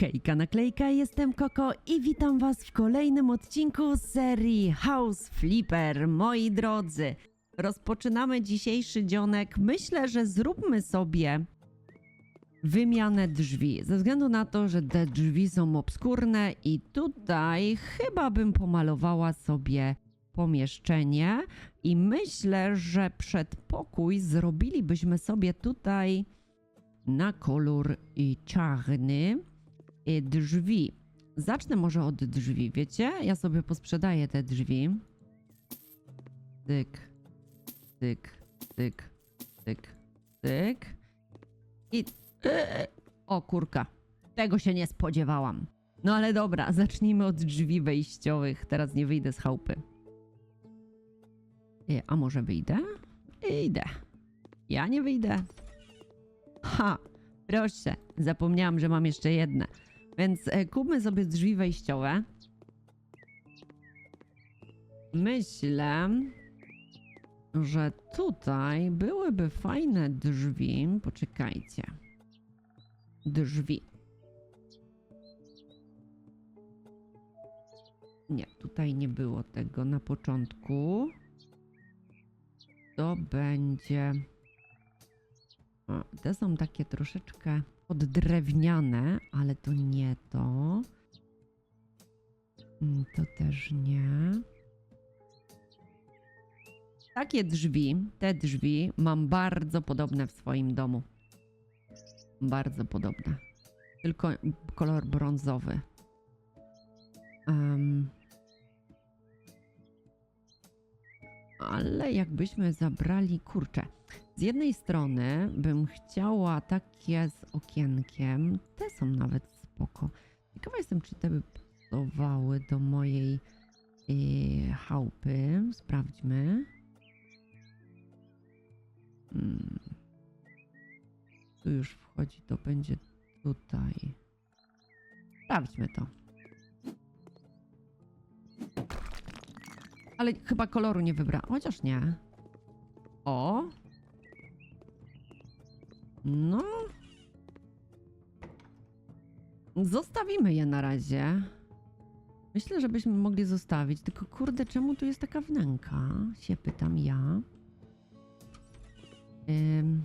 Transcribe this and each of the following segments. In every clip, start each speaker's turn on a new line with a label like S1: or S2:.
S1: Hejka naklejka, jestem Koko i witam was w kolejnym odcinku serii House Flipper. Moi drodzy, rozpoczynamy dzisiejszy dzionek. Myślę, że zróbmy sobie wymianę drzwi. Ze względu na to, że te drzwi są obskurne i tutaj chyba bym pomalowała sobie pomieszczenie i myślę, że przedpokój zrobilibyśmy sobie tutaj na kolor czarny drzwi. Zacznę może od drzwi, wiecie? Ja sobie posprzedaję te drzwi. Tyk, tyk, tyk, tyk, tyk. I... e, O kurka, tego się nie spodziewałam. No ale dobra, zacznijmy od drzwi wejściowych. Teraz nie wyjdę z chałupy. Y, A może wyjdę? Idę. Ja nie wyjdę. Ha! Proszę, zapomniałam, że mam jeszcze jedne. Więc e, kupmy sobie drzwi wejściowe. Myślę, że tutaj byłyby fajne drzwi. Poczekajcie. Drzwi. Nie, tutaj nie było tego na początku. To będzie. O, te są takie troszeczkę oddrewniane, ale to nie to. Mm, To też nie. Takie drzwi, te drzwi mam bardzo podobne w swoim domu. Bardzo podobne. Tylko kolor brązowy. Em, ale jakbyśmy zabrali kurczę. Z jednej strony bym chciała takie z okienkiem. Te są nawet spoko. Ciekawa jestem, czy te by pasowały do mojej yy, chałupy. Sprawdźmy. Hmm. Tu już wchodzi, to będzie tutaj. Sprawdźmy to. Ale chyba koloru nie wybrałam. Chociaż nie. O! No. Zostawimy je na razie. Myślę, że byśmy mogli zostawić. Tylko kurde, czemu tu jest taka wnęka? Się pytam ja. Ym.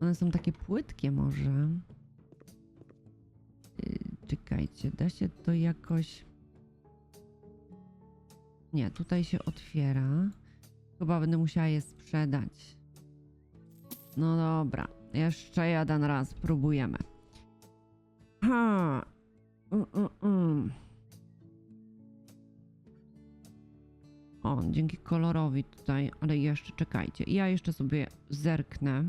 S1: One są takie płytkie może. Yy, czekajcie, da się to jakoś... Nie, tutaj się otwiera. Chyba będę musiała je sprzedać. No dobra, jeszcze jeden raz próbujemy. Ha. Mm, mm, mm. O, dzięki kolorowi tutaj, ale jeszcze czekajcie. Ja jeszcze sobie zerknę.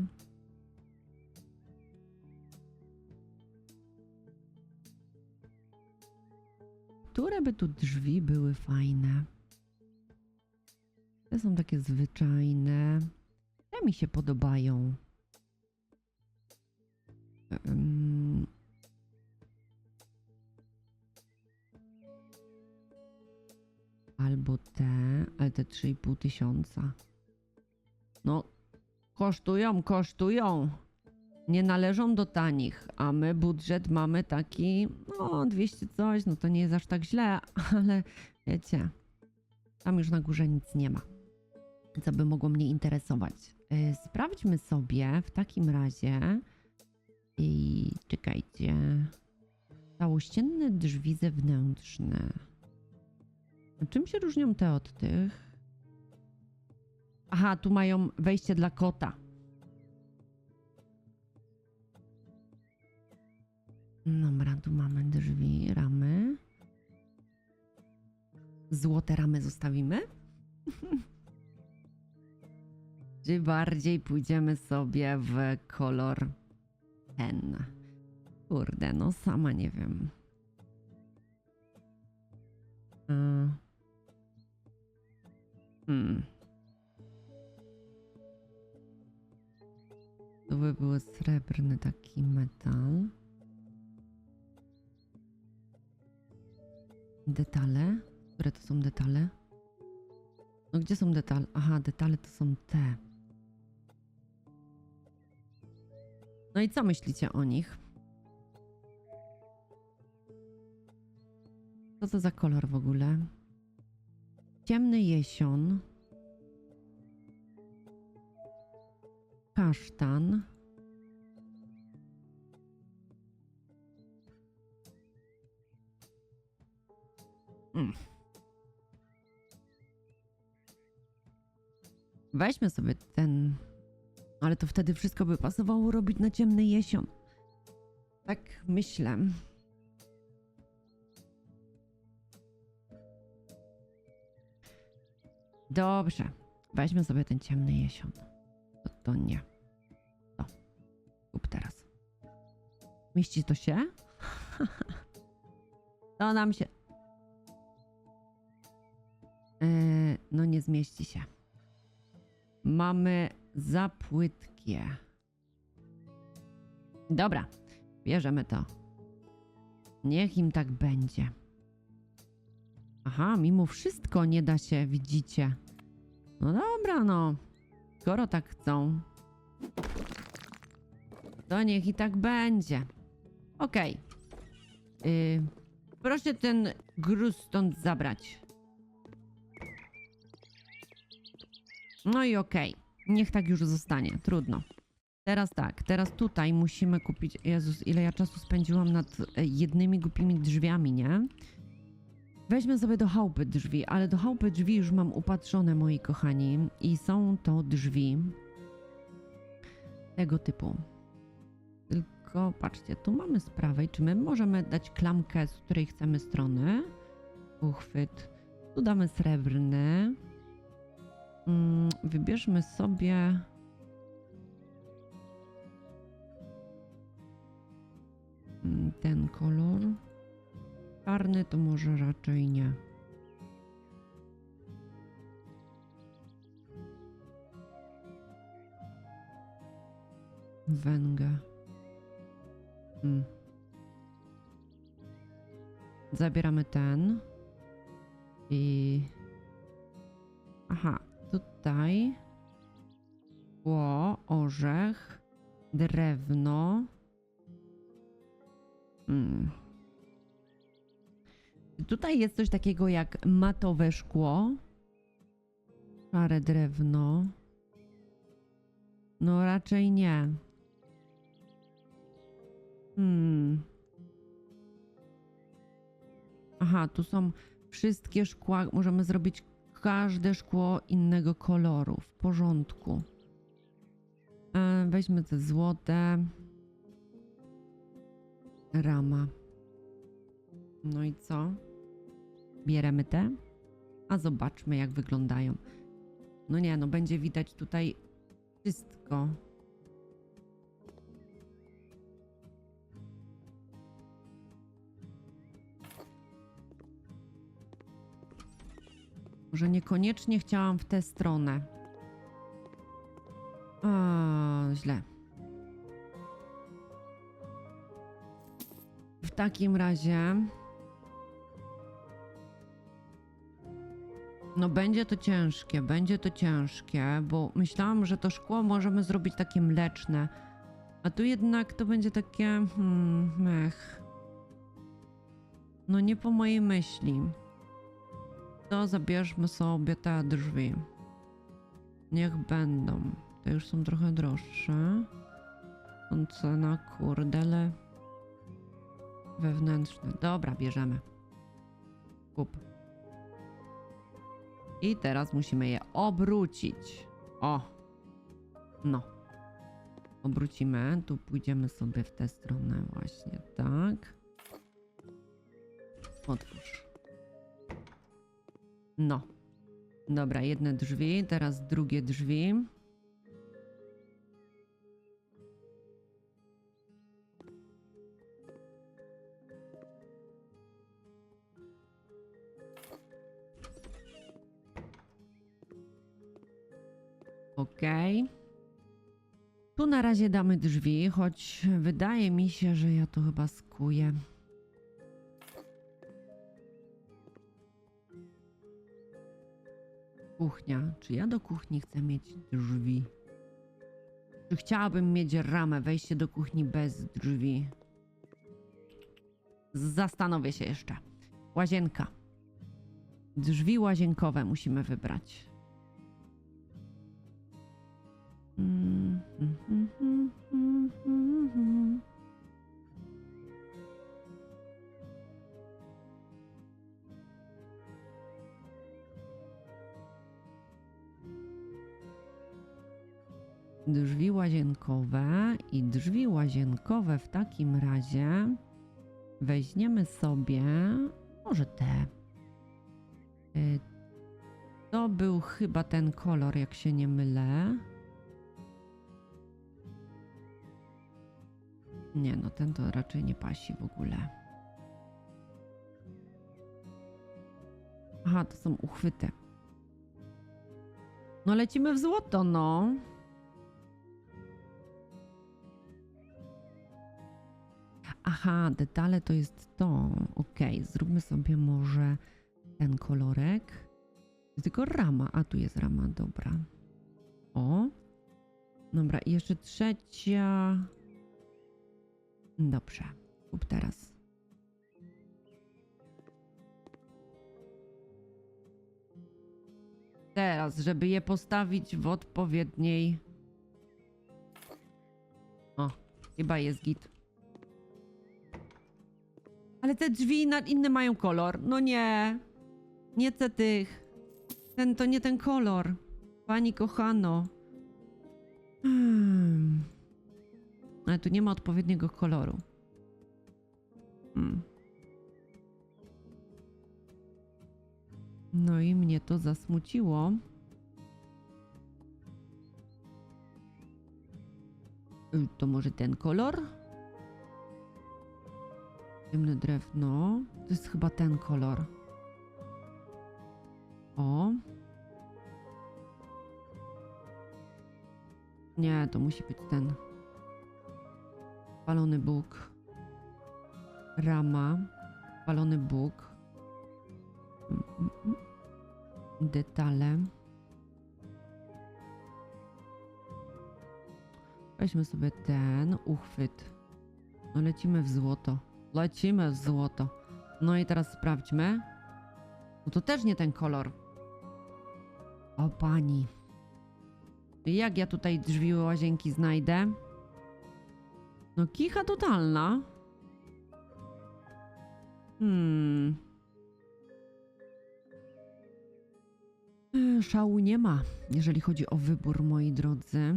S1: Które by tu drzwi były fajne? Te są takie zwyczajne. Te mi się podobają. Albo te, ale te 3,5 tysiąca. No, kosztują, kosztują. Nie należą do tanich, a my budżet mamy taki, no 200 coś, no to nie jest aż tak źle, ale wiecie, tam już na górze nic nie ma, co by mogło mnie interesować. Yy, Sprawdźmy sobie w takim razie i czekajcie. Całościenne drzwi zewnętrzne. A Czym się różnią te od tych? Aha, tu mają wejście dla kota. Dobra, tu mamy drzwi, ramy. Złote ramy zostawimy? Bardziej pójdziemy sobie w kolor ten? Kurde, no sama nie wiem. Hmm. To by był srebrny taki metal. Detale? Które to są detale? No gdzie są detale? Aha, detale to są te. No i co myślicie o nich? Co to za kolor w ogóle? Ciemny jesion. Kasztan. Mm. Weźmy sobie ten ale to wtedy wszystko by pasowało robić na ciemny jesion. Tak myślę. Dobrze. Weźmy sobie ten ciemny jesion. To, to nie. To. Kup teraz. Mieści to się? to nam się. Yy, no nie zmieści się. Mamy za płytkie. Dobra, bierzemy to. Niech im tak będzie. Aha, mimo wszystko nie da się, widzicie. No dobra, no. Skoro tak chcą, to niech i tak będzie. Okej. Yy, proszę ten gruz stąd zabrać. No i okej. Niech tak już zostanie. Trudno. Teraz tak, teraz tutaj musimy kupić. Jezus, ile ja czasu spędziłam nad e, jednymi głupimi drzwiami, nie? Weźmy sobie do chałupy drzwi, ale do chałupy drzwi już mam upatrzone, moi kochani. I są to drzwi tego typu. Tylko patrzcie, tu mamy z prawej, czy my możemy dać klamkę, z której chcemy strony. Uchwyt. Tu damy srebrny. Wybierzmy sobie. Ten kolor. Czarny to może raczej nie. Węgę. Mm. Zabieramy ten. I. Aha, tutaj. Szkło, orzech, drewno. Mm. Tutaj jest coś takiego jak matowe szkło. Szare drewno. No raczej nie. Hmm. Aha, tu są wszystkie szkła. Możemy zrobić każde szkło innego koloru. W porządku. E, weźmy te złote. Rama. No i co? Bieremy te, a zobaczmy jak wyglądają. No nie, no będzie widać tutaj wszystko. Może niekoniecznie chciałam w tę stronę. A, źle. W takim razie. No będzie to ciężkie, będzie to ciężkie, bo myślałam, że to szkło możemy zrobić takie mleczne. A tu jednak to będzie takie. Hmm, mech. No nie po mojej myśli. To zabierzmy sobie te drzwi. Niech będą. Te już są trochę droższe. Cena kurdele wewnętrzne. Dobra, bierzemy. Kup. I teraz musimy je obrócić. O! No. Obrócimy. Tu pójdziemy sobie w tę stronę właśnie. Tak. Otwórz. No. Dobra, jedne drzwi, teraz drugie drzwi. Okej. Tu na razie damy drzwi, choć wydaje mi się, że ja to chyba skuję. Kuchnia. Czy ja do kuchni chcę mieć drzwi? Czy chciałabym mieć ramę, wejście do kuchni bez drzwi? Zastanowię się jeszcze. Łazienka. Drzwi łazienkowe musimy wybrać. Mm, mm, mm, mm, mm, mm. Drzwi łazienkowe i drzwi łazienkowe w takim razie weźmiemy sobie może te. Y, To był chyba ten kolor, jak się nie mylę. Nie, no ten to raczej nie pasi w ogóle. Aha, to są uchwyty. No lecimy w złoto, no. Aha, detale to jest to. Okej, zróbmy sobie może ten kolorek. Tylko rama. A tu jest rama, dobra. O. Dobra, i jeszcze trzecia. Dobrze. Kup teraz. Teraz, żeby je postawić w odpowiedniej. O, chyba jest git. Ale te drzwi inne mają kolor. No nie. Nie te tych. Ten to nie ten kolor. Pani kochano. Hmm. Ale tu nie ma odpowiedniego koloru. Hmm. No i mnie to zasmuciło. Y, To może ten kolor? Ciemne drewno. To jest chyba ten kolor. O. Nie, to musi być ten. Palony Bóg. Rama. Palony Bóg. Detale. Weźmy sobie ten uchwyt. No lecimy w złoto. Lecimy w złoto. No i teraz sprawdźmy. No to też nie ten kolor. O pani. Jak ja tutaj drzwi łazienki znajdę? No kicha totalna. Hmm. E, Szału nie ma, jeżeli chodzi o wybór, moi drodzy.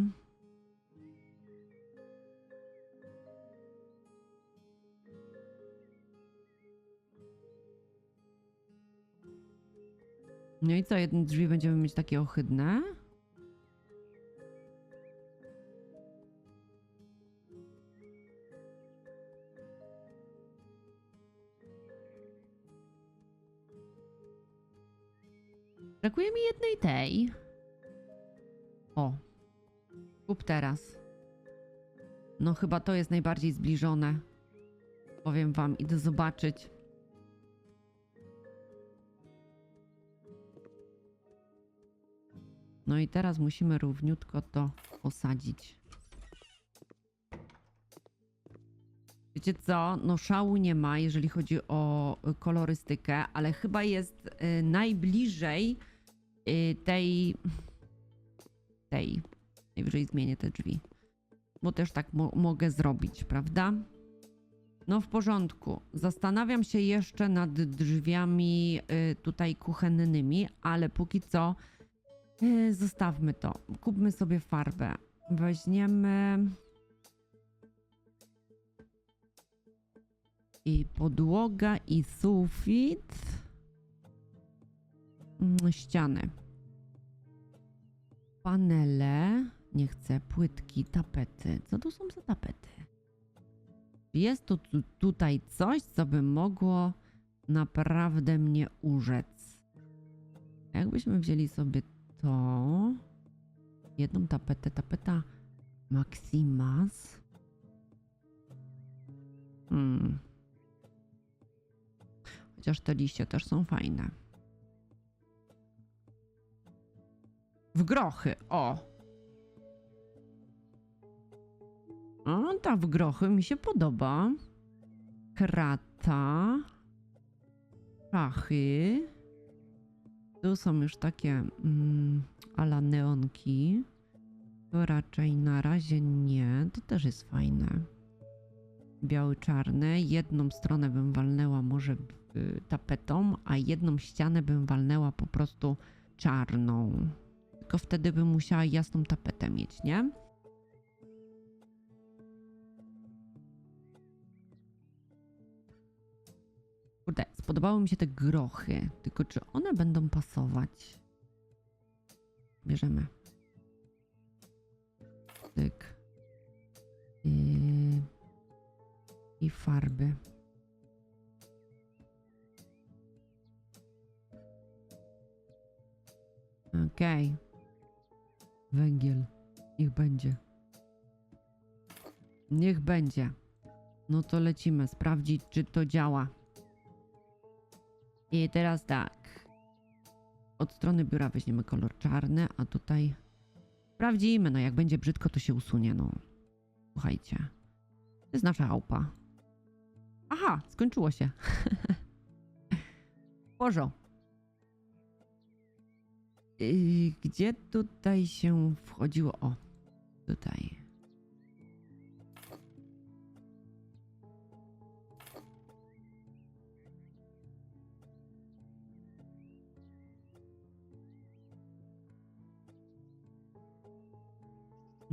S1: No i co, jedne drzwi będziemy mieć takie ohydne? Brakuje mi jednej tej. O. Kup teraz. No chyba to jest najbardziej zbliżone. Powiem wam, idę zobaczyć. No i teraz musimy równiutko to osadzić. Wiecie co? No szału nie ma, jeżeli chodzi o y, kolorystykę, ale chyba jest y, najbliżej y, tej... tej. Najwyżej zmienię te drzwi. Bo też tak mo mogę zrobić, prawda? No w porządku. Zastanawiam się jeszcze nad drzwiami tutaj kuchennymi, ale póki co zostawmy to. Kupmy sobie farbę. Weźmiemy i podłoga i sufit. Mm, Ściany. Panele. Nie chcę. Płytki, tapety. Co to są za tapety? Jest tu, tu tutaj coś, co by mogło naprawdę mnie urzec. Jakbyśmy wzięli sobie to. Jedną tapetę, tapeta Maximas. Hmm. Chociaż te liście też są fajne. W grochy, o! O, ta w grochy mi się podoba. Krata. Szachy. Tu są już takie mm, ala neonki. To raczej na razie nie. To też jest fajne. Biały, czarny. Jedną stronę bym walnęła może y, tapetą, a jedną ścianę bym walnęła po prostu czarną. Tylko wtedy bym musiała jasną tapetę mieć, nie? Kurde, spodobały mi się te grochy. Tylko czy one będą pasować? Bierzemy. Tyk. I, farby. Okej. Węgiel. Niech będzie. Niech będzie. No to lecimy sprawdzić, czy to działa. I teraz tak. Od strony biura weźmiemy kolor czarny, a tutaj sprawdzimy. No jak będzie brzydko, to się usunie. No. Słuchajcie. To jest nasza chałupa. Aha, skończyło się. Porzo. Yy, Gdzie tutaj się wchodziło? O, tutaj.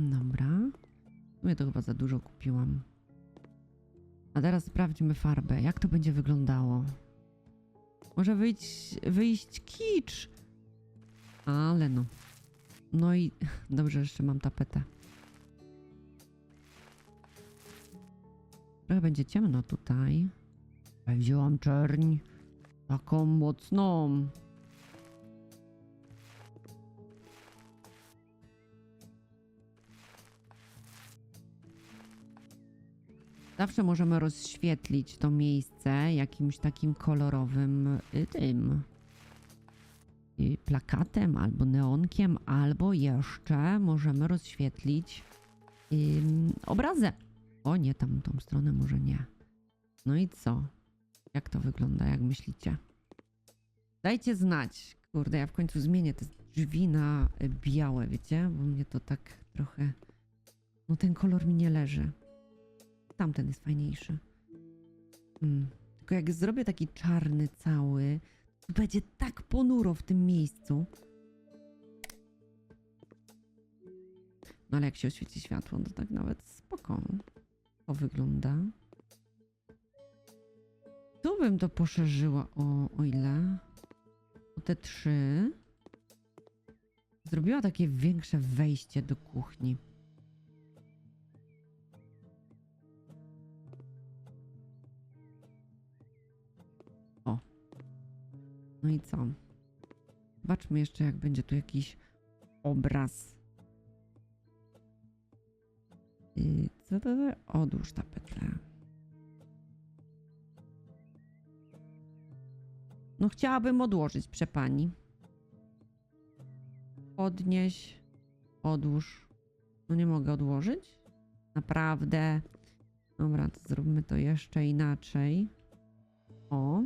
S1: Dobra. Ja to chyba za dużo kupiłam. A teraz sprawdźmy farbę. Jak to będzie wyglądało? Może wyjść, wyjść kicz. Ale no. No i dobrze, jeszcze mam tapetę. Trochę będzie ciemno tutaj. Wzięłam czerń. Taką mocną. Zawsze możemy rozświetlić to miejsce jakimś takim kolorowym y, tym y, plakatem albo neonkiem, albo jeszcze możemy rozświetlić obrazem. O nie, tam tą stronę może nie. No i co? Jak to wygląda, jak myślicie? Dajcie znać. Kurde, ja w końcu zmienię te drzwi na y, białe, wiecie? Bo mnie to tak trochę... No ten kolor mi nie leży. Tamten jest fajniejszy. Mm. Tylko jak zrobię taki czarny cały, to będzie tak ponuro w tym miejscu. No ale jak się oświeci światło, to tak nawet spoko. To wygląda. Tu bym to poszerzyła o, o ile? O te trzy. Zrobiła takie większe wejście do kuchni. No i co? Zobaczmy jeszcze, jak będzie tu jakiś obraz. I co to? Odłóż tapetę. No chciałabym odłożyć, przepani. Podnieś. Odłóż. No nie mogę odłożyć? Naprawdę? Dobra, to zróbmy to jeszcze inaczej. O.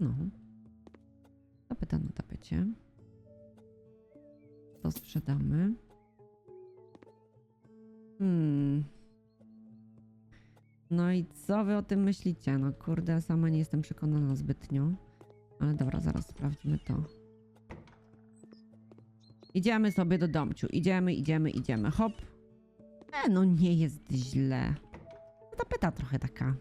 S1: No. Tapeta na tapecie. To sprzedamy. Hmm. No i co wy o tym myślicie? No kurde, sama nie jestem przekonana zbytnio. Ale dobra, zaraz sprawdźmy to. Idziemy sobie do domciu. Idziemy, idziemy, idziemy. Hop. E, no nie jest źle. Tapeta trochę taka.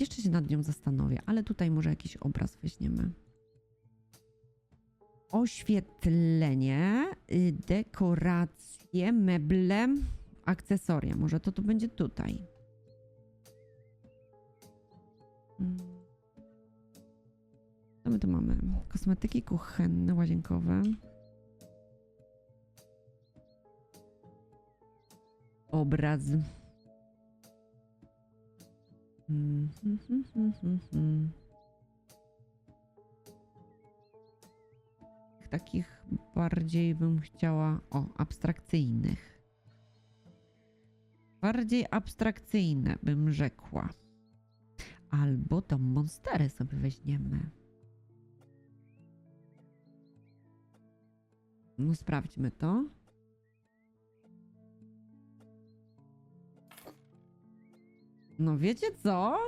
S1: Jeszcze się nad nią zastanowię, ale tutaj może jakiś obraz weźmiemy. Oświetlenie, y, dekoracje, meble, akcesoria. Może to tu będzie tutaj. Mm. Co my tu mamy? Kosmetyki kuchenne, łazienkowe. Obraz. Mm, hmm, hmm, hmm, hmm, hmm. Takich bardziej bym chciała, o, abstrakcyjnych. Bardziej abstrakcyjne, bym rzekła. Albo tą monsterę sobie weźmiemy. No sprawdźmy to. No wiecie co?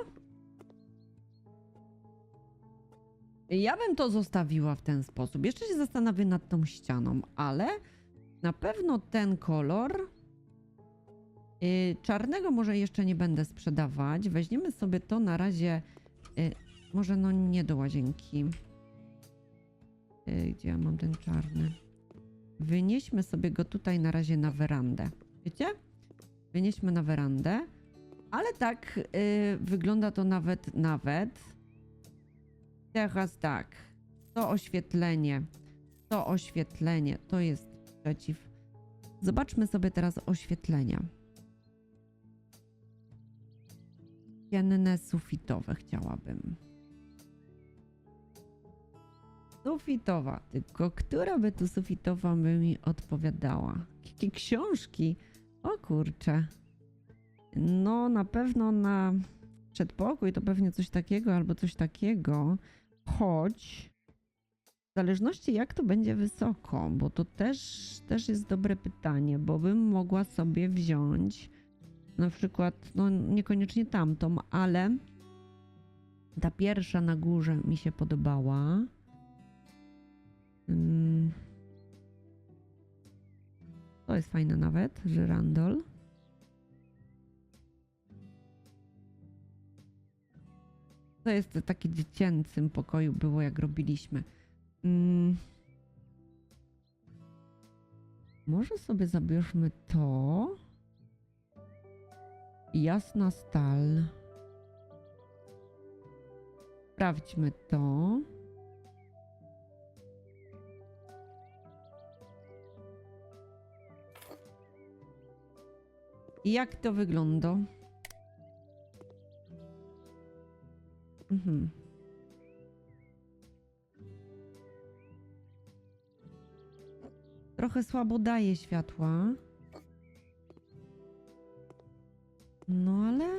S1: Ja bym to zostawiła w ten sposób. Jeszcze się zastanawiam nad tą ścianą, ale na pewno ten kolor. Yy, czarnego może jeszcze nie będę sprzedawać. Weźmiemy sobie to na razie. Yy, może no nie do łazienki. Yy, gdzie ja mam ten czarny? Wynieśmy sobie go tutaj na razie na werandę. Wiecie? Wynieśmy na werandę. Ale tak yy, wygląda to nawet, nawet. Teraz tak. To oświetlenie. To oświetlenie. To jest przeciw. Zobaczmy sobie teraz oświetlenia. Cienne sufitowe chciałabym. Sufitowa, tylko która by tu sufitowa by mi odpowiadała? Jakie książki? O kurczę. No na pewno na przedpokój to pewnie coś takiego albo coś takiego. Choć w zależności jak to będzie wysoko, bo to też, też jest dobre pytanie, bo bym mogła sobie wziąć na przykład, no niekoniecznie tamtą, ale ta pierwsza na górze mi się podobała. Mm. To jest fajne nawet, żyrandol. To jest w takim dziecięcym pokoju było, jak robiliśmy. Mm. Może sobie zabierzmy to. Jasna stal. Sprawdźmy to. Jak to wygląda? Mhm. Trochę słabo daje światła. No ale.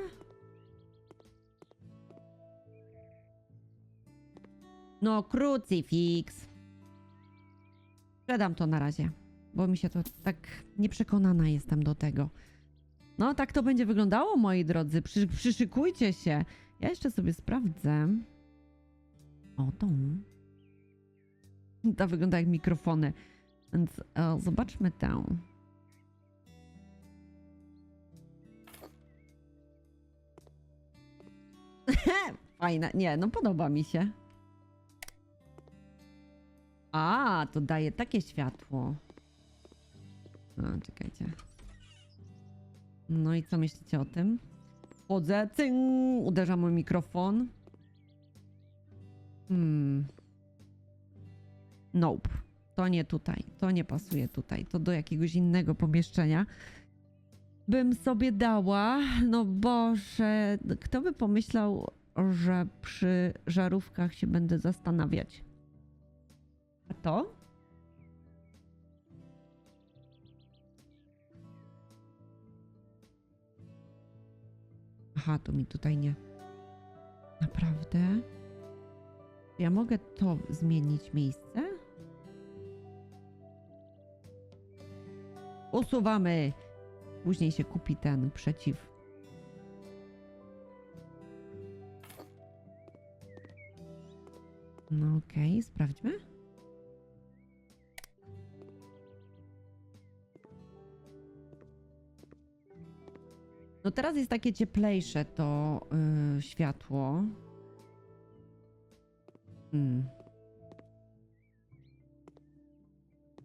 S1: No, krucyfiks. Sprzedam to na razie, bo mi się to tak nieprzekonana jestem do tego. No, tak to będzie wyglądało, moi drodzy. Przy, przyszykujcie się. Ja jeszcze sobie sprawdzę. O, tą. Ta wygląda jak mikrofony. Więc e, zobaczmy tę. Fajna. Nie, no podoba mi się. A, to daje takie światło. A, czekajcie. No i co myślicie o tym? Wchodzę, cyng, uderza mój mikrofon. Hmm. Nope. To nie tutaj. To nie pasuje tutaj. To do jakiegoś innego pomieszczenia bym sobie dała. No Boże, kto by pomyślał, że przy żarówkach się będę zastanawiać? A to? Aha, to mi tutaj nie. Naprawdę? Ja mogę to zmienić miejsce? Usuwamy. Później się kupi ten przeciw. No okej, sprawdźmy. Teraz jest takie cieplejsze to yy, światło. Hmm.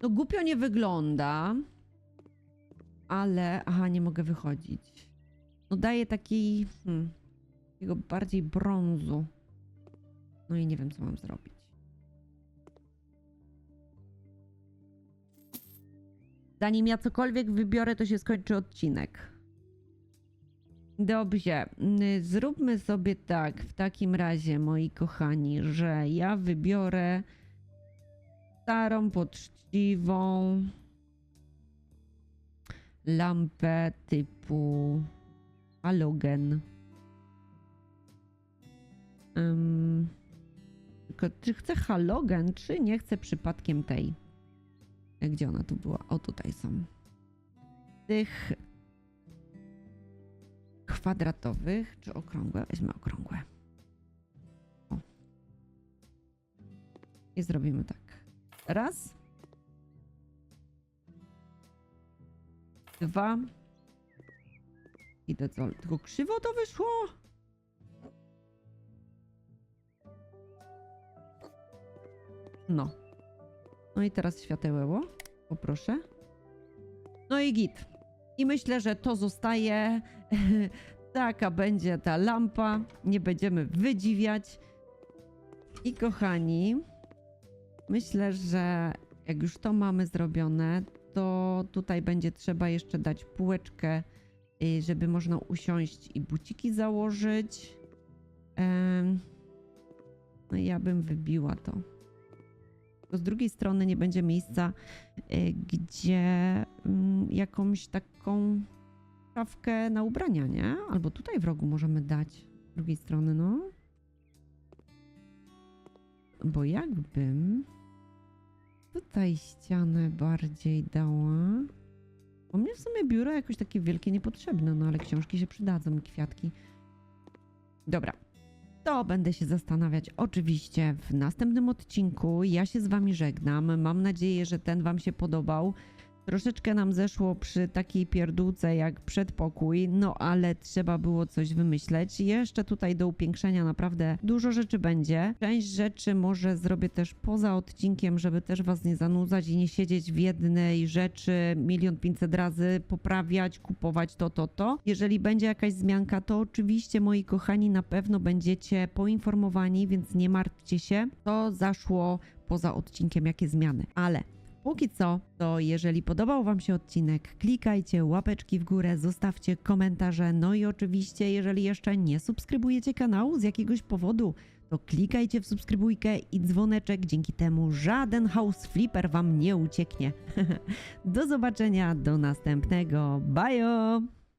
S1: No głupio nie wygląda. Ale... Aha, nie mogę wychodzić. No daje taki... Hmm, takiego bardziej brązu. No i nie wiem, co mam zrobić. Zanim ja cokolwiek wybiorę, to się skończy odcinek. Dobrze, y, zróbmy sobie tak, w takim razie, moi kochani, że ja wybiorę starą, poczciwą. lampę typu halogen. Ym, tylko czy chcę halogen, czy nie chcę przypadkiem tej? Gdzie ona tu była? O, tutaj są. Tych kwadratowych, czy okrągłe? Weźmy okrągłe. O. I zrobimy tak. Raz. Dwa. I to co? Tylko krzywo to wyszło? No. No i teraz światełeło. Poproszę. No i git. I myślę, że to zostaje. Taka będzie ta lampa. Nie będziemy wydziwiać. I kochani, myślę, że jak już to mamy zrobione, to tutaj będzie trzeba jeszcze dać półeczkę, y, żeby można usiąść i buciki założyć. No ja bym wybiła to. Tylko z drugiej strony nie będzie miejsca, y, gdzie mm, jakąś taką szafkę na ubrania, nie? Albo tutaj w rogu możemy dać. Z drugiej strony, no. Bo jakbym tutaj ścianę bardziej dała. Bo mnie w sumie biuro jakoś takie wielkie niepotrzebne, no ale książki się przydadzą kwiatki. Dobra. To będę się zastanawiać oczywiście w następnym odcinku. Ja się z wami żegnam. Mam nadzieję, że ten wam się podobał. Troszeczkę nam zeszło przy takiej pierdółce jak przedpokój, no ale trzeba było coś wymyśleć. Jeszcze tutaj do upiększenia naprawdę dużo rzeczy będzie. Część rzeczy może zrobię też poza odcinkiem, żeby też was nie zanudzać i nie siedzieć w jednej rzeczy milion pięćset razy, poprawiać, kupować to, to, to. Jeżeli będzie jakaś zmianka, to oczywiście moi kochani na pewno będziecie poinformowani, więc nie martwcie się. To zaszło poza odcinkiem, jakie zmiany. Ale Póki co, to jeżeli podobał Wam się odcinek, klikajcie łapeczki w górę, zostawcie komentarze, no i oczywiście, jeżeli jeszcze nie subskrybujecie kanału z jakiegoś powodu, to klikajcie w subskrybujkę i dzwoneczek, dzięki temu żaden house flipper Wam nie ucieknie. do zobaczenia, do następnego, bajo!